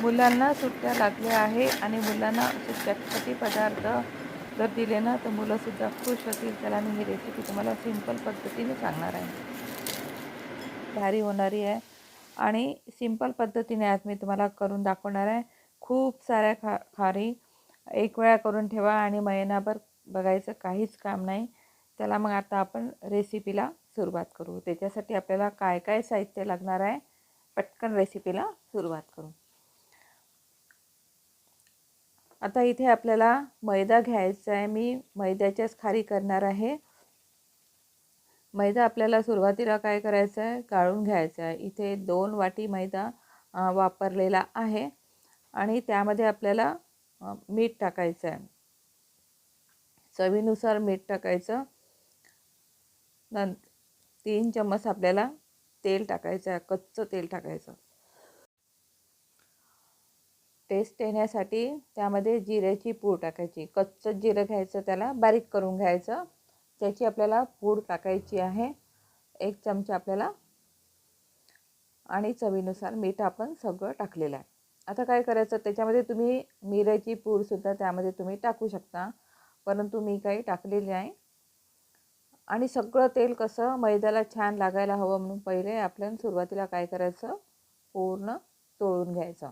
मुलांना सुट्ट्या लागल्या आहे आणि मुलांना असे चटपटी पदार्थ जर दिले ना तर मुलंसुद्धा खुश होतील. त्याला मी ही रेसिपी तुम्हाला सिंपल पद्धतीने सांगणार आहे. भारी होणारी आहे. आणि सिंपल पद्धतीने आज मी तुम्हाला करून दाखवणार आहे. खूप साऱ्या खा खारी एक वेळा करून ठेवा आणि महिनाभर बघायचं काहीच काम नाही. त्याला मग आता आपण रेसिपीला सुरुवात करू. त्याच्यासाठी आपल्याला काय काय साहित्य लागणार आहे पटकन रेसिपीला सुरुवात करू. आता इथे आपल्याला मैदा घ्यायचा आहे. मी मैद्याच्याच खारी करणार आहे. मैदा आपल्याला सुरुवातीला काय करायचं आहे? गाळून घ्यायचं आहे. इथे दोन वाटी मैदा वापरलेला आहे. आणि त्यामध्ये आपल्याला मीठ टाकायचं आहे. चवीनुसार मीठ टाकायचं. नंतर तीन चम्मच आपल्याला तेल टाकायचं आहे. कच्चं तेल टाकायचं. टेस्ट येण्यासाठी त्यामध्ये जिऱ्याची पूड टाकायची. कच्चं जिरं घ्यायचं त्याला बारीक करून घ्यायचं. त्याची आपल्याला पूड टाकायची आहे. एक चमचा आपल्याला आणि चवीनुसार मीठ आपण सगळं टाकलेलं आहे. आता काय करायचं त्याच्यामध्ये तुम्ही मिऱ्याची पूडसुद्धा त्यामध्ये तुम्ही टाकू शकता. परंतु मी काही टाकलेली आहे. आणि सगळं तेल कसं मैद्याला छान लागायला हवं म्हणून पहिले आपल्याला सुरुवातीला काय करायचं पूर्ण तोळून घ्यायचं.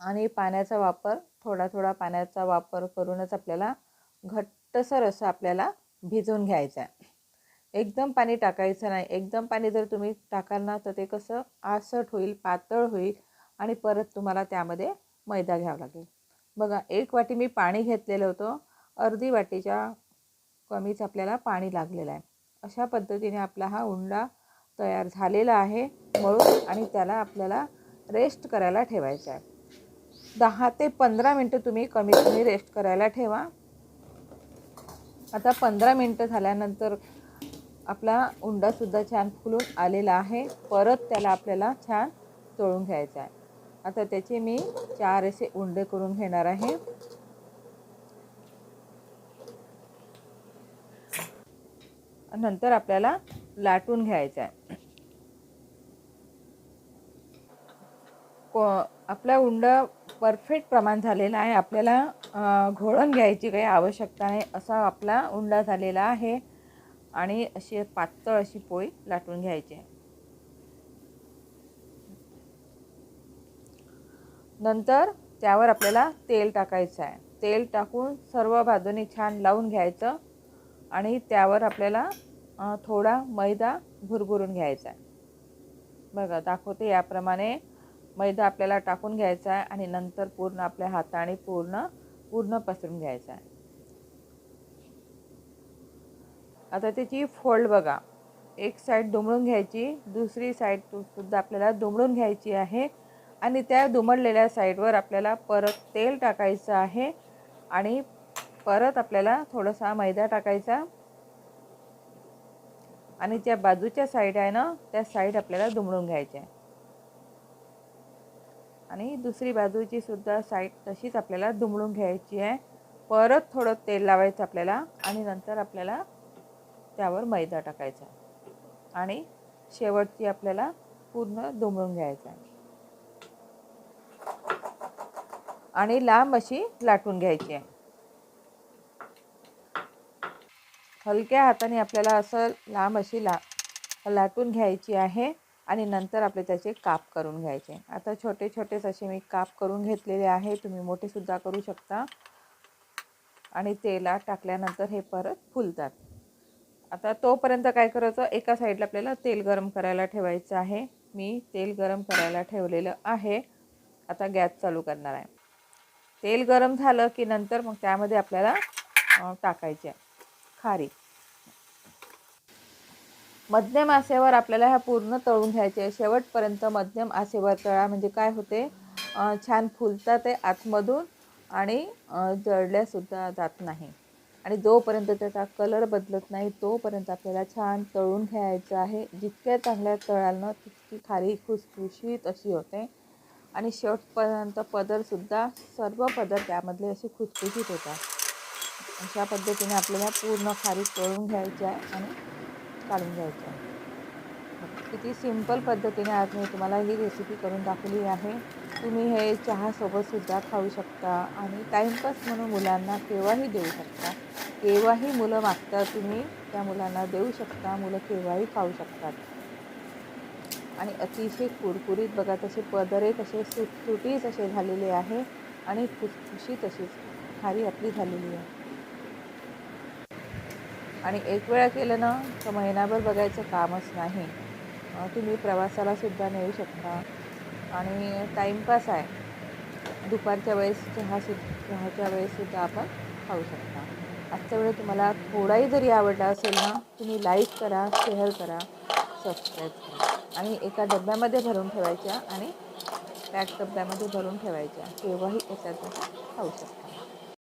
आणि पाण्याचा वापर थोडा थोडा पाण्याचा वापर करूनच आपल्याला घट्टसर असं आपल्याला भिजवून घ्यायचं आहे. एकदम पाणी टाकायचं नाही. एकदम पाणी जर तुम्ही टाकाल ना तर ते कसं आसट होईल पातळ होईल आणि परत तुम्हाला त्यामध्ये मैदा घ्यावा लागेल. बघा एक वाटी मी पाणी घेतलेलं होतं. अर्धी वाटीच्या कमीच आपल्याला पाणी लागलेलं आहे. अशा पद्धतीने आपला हा उंडा तयार झालेला आहे. मळून आणि त्याला आपल्याला रेस्ट करायला ठेवायचा आहे. दहा ते पंधरा मिनटं तुम्ही कमीत कमी रेस्ट करायला ठेवा. आता पंधरा मिनटं झाल्यानंतर आपला उंडासुद्धा छान फुलून आलेला आहे. परत त्याला आपल्याला छान तळून घ्यायचा आहे. आता त्याचे मी चार असे उंडे करून घेणार आहे. नंतर आपल्याला लाटून घ्यायचं आहे. को आपला उंड परफेक्ट प्रमाण झालेला आहे. आपल्याला घोळण घ्यायची काही आवश्यकता नाही असा आपला उंडा झालेला आहे. आणि अशी पातळ अशी पोळी लाटून घ्यायची नंतर त्यावर आपल्याला तेल टाकायचं आहे. तेल टाकून सर्व बाजूनी छान लावून घ्यायचं आणि त्यावर आपल्याला थोडा मैदा भुरभुरून घ्यायचा आहे. बघा दाखवते याप्रमाणे. मैदा आपल्याला टाकून घ्यायचा आहे आणि नंतर पूर्ण आपल्या हाताने पूर्ण पूर्ण पसरून घ्यायचा आहे. आता त्याची फोल्ड बघा. एक साईड दुमडून घ्यायची दुसरी साईड सुद्धा आपल्याला दुमडून घ्यायची आहे. आणि त्या दुमडलेल्या साईडवर आपल्याला परत तेल टाकायचं आहे आणि परत आपल्याला थोडासा मैदा टाकायचा. आणि ज्या बाजूच्या साईड आहे ना त्या साईड आपल्याला दुमडून घ्यायच्या आहे. आणि दुसरी बाजूची सुद्धा साईड तशीच आपल्याला दुमडून घ्यायची आहे. परत थोडं तेल लावायचं आपल्याला आणि नंतर आपल्याला त्यावर मैदा टाकायचा आणि शेवटची आपल्याला पूर्ण दुमडून घ्यायचं आहे. आणि लांब अशी लाटून घ्यायची आहे. हलक्या हाताने आपल्याला असं लांब अशी ला लाटून घ्यायची आहे. आणि नंतर आपले त्याचे काप करून घ्यायचे. आता छोटे छोटेच असे मी काप करून घेतलेले आहे. तुम्ही मोठेसुद्धा करू शकता. आणि तेलात टाकल्यानंतर हे परत फुलतात. आता तोपर्यंत काय करायचं? एका साईडला आपल्याला तेल गरम करायला ठेवायचं आहे. मी तेल गरम करायला ठेवलेलं आहे. आता गॅस चालू करणार आहे. तेल गरम झालं की नंतर मग त्यामध्ये आपल्याला टाकायचे आहे. खारी. मध्यम आसेवर आपल्याला ह्या पूर्ण तळून घ्यायचे आहे. शेवटपर्यंत मध्यम आसेवर तळा. म्हणजे काय होते? छान फुलतात ते आतमधून आणि जळल्यासुद्धा जात नाही. आणि जोपर्यंत त्याचा कलर बदलत नाही तोपर्यंत आपल्याला छान तळून घ्यायचं आहे. जितक्या चांगल्या तळाल ना तितकी खारी खुसखुशीत अशी होते. आणि शेवटपर्यंत पदरसुद्धा सर्व पदर त्यामधले असे खुसखुशीत होतात. अशा पद्धतीने आपल्याला पूर्ण खारी तळून घ्यायची आहे. आणि काढून घ्यायचं आहे. किती सिंपल पद्धतीने आज मी तुम्हाला ही रेसिपी करून दाखवली आहे. तुम्ही हे चहासोबतसुद्धा खाऊ शकता आणि टाईमपास म्हणून मुलांना केव्हाही देऊ शकता. केव्हाही मुलं मागतात तुम्ही त्या मुलांना देऊ शकता. मुलं केव्हाही खाऊ शकतात. आणि अतिशय कुरकुरीत बघा तसे पदरे तसे सुटसुटी असे झालेले आहे आणि खुशखुशी तशीच खारी आपली झालेली आहे. आणि एक वेळा केलं ना तर महिनाभर बघायचं कामच नाही. तुम्ही प्रवासालासुद्धा नेऊ शकता. आणि टाईमपास आहे. दुपारच्या वेळेस चहासुद्धा चहाच्या वेळेससुद्धा आपण खाऊ शकता. आजच्या वेळेस तुम्हाला थोडाही जरी आवडला असेल ना तुम्ही लाईक करा शेअर करा सबस्क्राईब करा. आणि एका डब्यामध्ये भरून ठेवायच्या आणि पॅक डब्यामध्ये भरून ठेवायच्या. केव्हाही याच्यात खाऊ शकता.